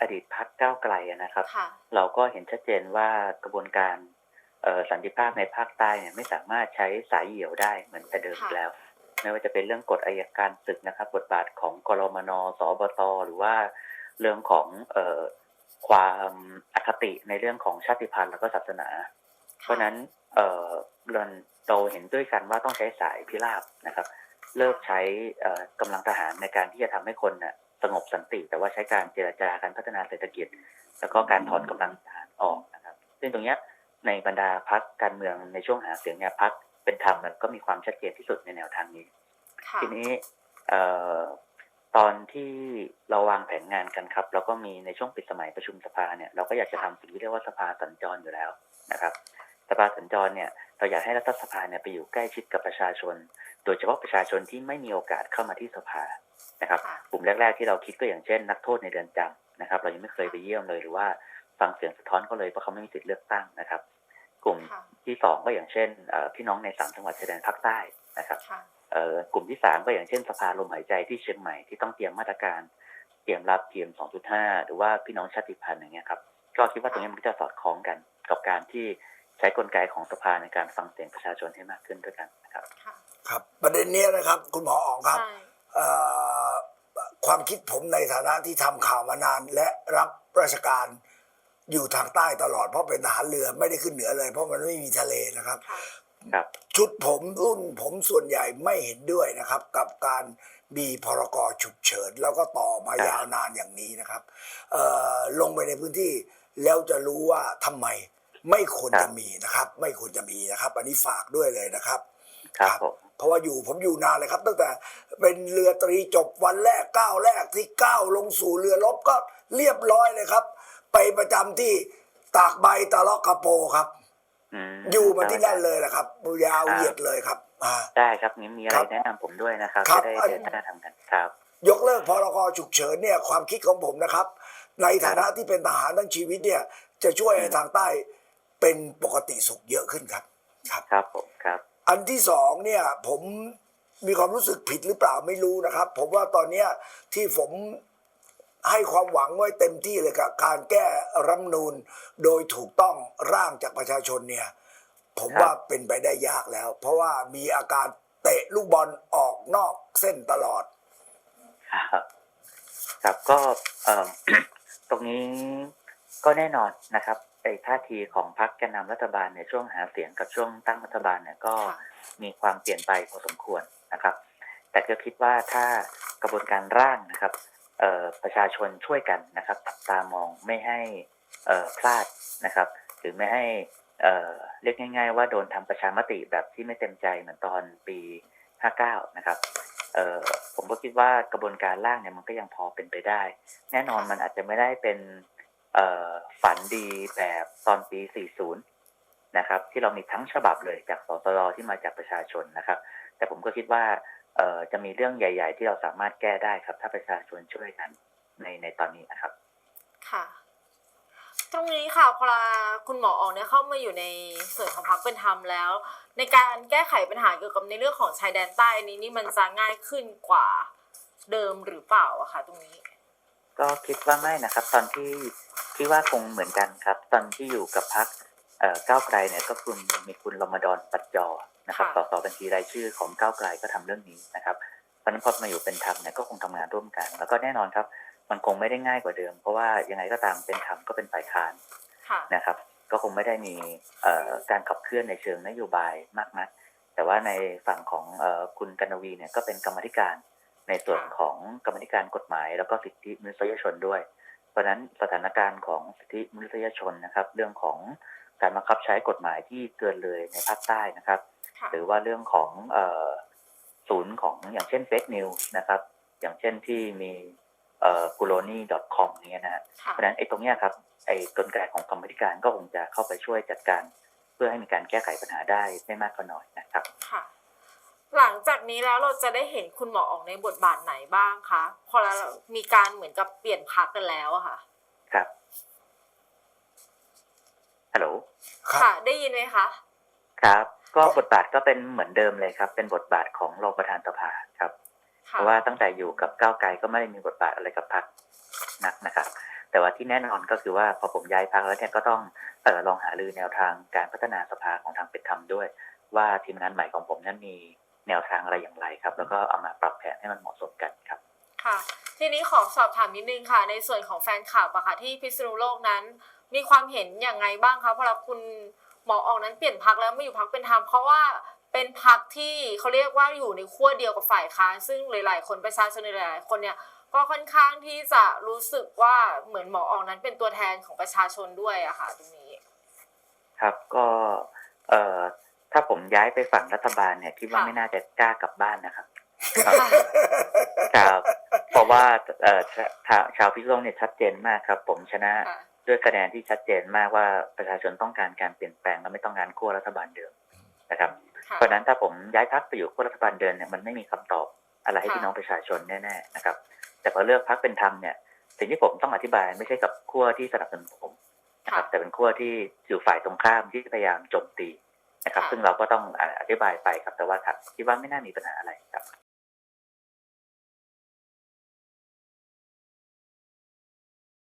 อดีตพักก้าวไกลอะนะครับค่ะเราก็เห็นชัดเจนว่ากระบวนการเอ่อสันติภาพในภาคใต้เนี่ยไม่สามารถใช้สายเหี่ยวได้เหมือนแต่เดิมอีกค่ะแล้ว ไม่ว่าจะเป็นเรื่องกฎอายการศึกนะครับ บทบาทของกรมนสบตหรือว่าเรื่องของเอ่อความอคติในเรื่องของชาติพันธุ์แล้วก็ศาสนา เพราะฉะนั้นเอ่อเราเราเห็นด้วยกันว่าต้องใช้สายพิราบนะครับ เลิกใช้เอ่อกำลังทหารในการที่จะทำให้คนน่ะ สงบสันติ แต่ว่าใช้การเจรจาการพัฒนาเศรษฐกิจ แล้วก็การถอนกำลังทหารออกนะครับ ซึ่งตรงเนี้ยในบรรดาพักการเมืองในช่วงหาเสียงเนี่ยพักเป็นธรรมมันก็มีความชัดเจนที่สุดในแนวทางนี้ค่ะทีนี้เอ่อตอนที่เราวางแผนงานกันครับ เราก็มีในช่วงปิดสมัยประชุมสภาเนี่ยเราก็อยากจะทำสิ่งที่เรียกว่าสภาสัญจรอยู่แล้วนะครับส ภาสัญจรเนี่ยเราอยากให้รัฐสภาเนี่ยไปอยู่ใกล้ชิดกับประชาชน โดยเฉพาะประชาชนที่ไม่มีโอกาสเข้ามาที่สภานะครับค่ะกลุ่มแรก ๆ ที่เราคิดก็อย่างเช่น นักโทษในเรือนจำนะครับ เรายังไม่เคยไปเยี่ยมเลยหรือว่าฟังเสียงสะท้อนเขาเลยเพราะเขาไม่มีสิทธิ์เลือกตั้งนะครับ กลุ่มค่ะที่สองก็อย่างเช่นเอ่อพี่น้องในสามจังหวัดชายแดนภาคใต้นะครับค่ะเอ่อกลุ่มที่สามก็อย่างเช่น สภาลมหายใจที่เชียงใหม่ที่ต้องเตรียมมาตรการเตรียมรับเตรียม2.5 หรือว่าพี่น้องชาติพันธุ์อย่างเงี้ยครับก็คิดว่าตรงนี้มันก็จะสอดคล้องกันกับการที่ใช้กลไกของสภาในการฟังเสียงประชาชนให้มากขึ้นด้วยกันนะครับค่ะครับ ประเด็นนี้นะครับ คุณหมออ๋องครับใช่เอ่อความคิดผมในฐานะที่ทำข่าวมานาน และรับราชการอยู่ทางใต้ตลอดเพราะเป็นทหารเรือไม่ได้ขึ้นเหนือเลย เพราะมันไม่มีทะเลนะครับค่ะครับ ชุดผมรุ่นผมส่วนใหญ่ไม่เห็นด้วยนะครับ กับการมีพรกฉุกเฉินแล้วก็ต่อมาครับยาวนานอย่างนี้นะครับเอ่อลงไปในพื้นที่แล้วจะรู้ว่าทำไม ไม่ควรจะมีนะครับ ไม่ควรจะมีนะครับ อันนี้ฝากด้วยเลยนะครับ ครับครับผมเพราะว่าอยู่ผมอยู่นานเลยครับ ตั้งแต่เป็นเรือตรีจบวันแรกก้าวแรกที่ก้าวลงสู่เรือรบก็เรียบร้อยเลยครับ ไปประจำที่ตากใบตะเลาะกระโปครับมอยู่มาที่นั่นเลยแหละครับยาวเหยียดเลยครับอ่าได้ครับงั้นมีอะไรครับแนะนำผมด้วยนะครับครัจะบได้อันเดินหน้าทำกันครับ ยกเลิกพรกฉุกเฉินเนี่ยความคิดของผมนะครับ ในฐานะที่เป็นทหารทั้งชีวิตเนี่ย จะช่วยให้ทางใต้ เป็นปกติสุขเยอะขึ้นครับ ครับครับผมครับ อันที่สองเนี่ยผมมีความรู้สึกผิดหรือเปล่าไม่รู้นะครับ ผมว่าตอนเนี้ยที่ผมให้ความหวังไว้เต็มที่เลยกับการแก้รัฐธรรมนูนโดยถูกต้องร่างจากประชาชนเนี่ย ผมครับ ว่าเป็นไปได้ยากแล้ว เพราะว่ามีอาการเตะลูกบอลออกนอกเส้นตลอด ครับครับก็เอ่อ ตรงนี้ก็แน่นอนนะครับ ไอ้ท่าทีของพรรคแกนนำรัฐบาลในช่วงหาเสียงกับช่วงตั้งรัฐบาลเนี่ยก็ค่ะมีความเปลี่ยนไปพอสมควรนะครับ แต่ก็คิดว่าถ้ากระบวนการร่างนะครับเอ่อประชาชนช่วยกันนะครับจับตามองไม่ให้เอ่อพลาดนะครับ หรือไม่ให้เอ่อเรียกง่าย ๆ ว่าโดนทำประชามติแบบที่ไม่เต็มใจเหมือนตอนปี 59 นะครับเอ่อผมก็คิดว่ากระบวนการร่างเนี่ยมันก็ยังพอเป็นไปได้ แน่นอนมันอาจจะไม่ได้เป็นเอ่อ ฝันดีแบบตอนปี 40 นะครับ ที่เรามีทั้งฉบับเลยจากสสรที่มาจากประชาชนนะครับ แต่ผมก็คิดว่าจะมีเรื่องใหญ่ ๆ ที่เราสามารถแก้ได้ครับ ถ้าประชาชนช่วยกันในในตอนนี้นะครับ ค่ะ ตรงนี้ค่ะพอคุณหมอออกเนี่ยเข้ามาอยู่ในส่วนของพักเป็นธรรมแล้ว ในการแก้ไขปัญหาเกี่ยวกับในเรื่องของชายแดนใต้นี้นี่มันจะง่ายขึ้นกว่าเดิมหรือเปล่าอะคะตรงนี้ ก็คิดว่าไม่นะครับ ตอนที่ที่ว่าคงเหมือนกันครับ ตอนที่อยู่กับพักก้าวไกลเนี่ยก็คุณมีคุณรมดอนปัจจอนะครับค่ะสสบัญชีรายชื่อของก้าวไกลก็ทำเรื่องนี้นะครับเพราะฉะนั้นพอมาอยู่เป็นธรรมเนี่ยก็คงทำงานร่วมกัน แล้วก็แน่นอนครับ มันคงไม่ได้ง่ายกว่าเดิม เพราะว่ายังไงก็ตามเป็นธรรมก็เป็นฝ่ายค้านค่ะนะครับ ก็คงไม่ได้มีเอ่อการขับเคลื่อนในเชิงนโยบายมากนักแต่ว่าในฝั่งของเออคุณกนวีเนี่ยก็เป็นกรรมาธิการ ในส่วนของกรรมาธิการกฎหมาย แล้วก็สิทธิมนุษยชนด้วย เพราะฉะนั้นสถานการณ์ของสิทธิมนุษยชนนะครับ เรื่องของการบังคับใช้กฎหมายที่เกินเลยในภาคใต้นะครับค่ะหรือว่าเรื่องของเออศูนย์ของอย่างเช่นเฟซนิวส์นะครับ อย่างเช่นที่มีเอ่อ g u l o n i c o m เนี้ยนะฮะค่ะเพราะฉะนั้นไอ้ตรงเนี้ยครับไอ้กลไกของกรรมาธิการก็คงจะเข้าไปช่วยจัดการ เพื่อให้มีการแก้ไขปัญหาได้ไม่มากก็น้อยนะครับค่ะ หลังจากนี้แล้วเราจะได้เห็นคุณหมอออกในบทบาทไหนบ้างคะพอเรามีการเหมือนกับเปลี่ยนพักกันแล้วอะค่ะ ครับฮัลโหลครับค่ะ ได้ยินไหมคะครับ ก็บทบาทก็เป็นเหมือนเดิมเลยครับ เป็นบทบาทของรองประธานสภาครับ เพค่ะราะว่าตั้งแต่อยู่กับก้าวไกลก็ไม่ได้มีบทบาทอะไรกับพรรคนักนะครับ แต่ว่าที่แน่นอนก็คือว่าพอผมย้ายพักแล้วเนี่ยก็ต้องเออลองหารือแนวทางการพัฒนาสภาของทางเป็นธรรมด้วย ว่าทีมงานใหม่ของผมนั้นมี แนวทางอะไรอย่างไรครับ แล้วก็เอามาปรับแผนให้มันเหมาะสมกันครับ ค่ะ ทีนี้ขอสอบถามนิดนึงค่ะ ในส่วนของแฟนคลับอะค่ะที่พิษณุโลกนั้น มีความเห็นอย่างไงบ้างคะเพราะคุณหมอออกนั้นเปลี่ยนพักแล้วมาอยู่พักเป็นธรรมเพราะว่าเป็นพักที่เขาเรียกว่าอยู่ในขั้วเดียวกับฝ่ายค้านซึ่งหลาย ๆ คนประชาชนหลายๆคนเนี่ยก็ค่อนข้างที่จะรู้สึกว่าเหมือนหมอออกนั้นเป็นตัวแทนของประชาชนด้วยอะค่ะตรงนี้ ครับก็เอ่อ ถ้าผมย้ายไปฝั่งรัฐบาลเนี่ยคิดว่าค่ะไม่น่าจะกล้ากลับบ้านนะครับครับเพราะว่าเอ่อชาชาวชาวพิษณุโลกเนี่ยชัดเจนมากครับ ผมชนะค่ะด้วยคะแนนที่ชัดเจนมากว่าประชาชนต้องการการเปลี่ยนแปลงและไม่ต้องการขั้วรัฐบาลเดิมนะครับค่ะเพราะฉะนั้นถ้าผมย้ายพักไปอยู่ขั้วรัฐบาลเดิมเนี่ยมันไม่มีคำตอบอะไรให้ค่ะพี่น้องประชาชนแน่ๆนะครับ แต่พอเลือกพักเป็นธรรมเนี่ยสิ่งที่ผมต้องอธิบายไม่ใช่กับขั้วที่สนับสนุนผมนะครับค่ะแต่เป็นขั้วที่อยู่ฝ่ายตรงข้ามที่พยายามโจมตี นะครับค่ะซึ่งเราก็ต้องอ่าอธิบายไปครับแต่ว่าคิดว่าไม่น่ามีปัญหาอะไรครับ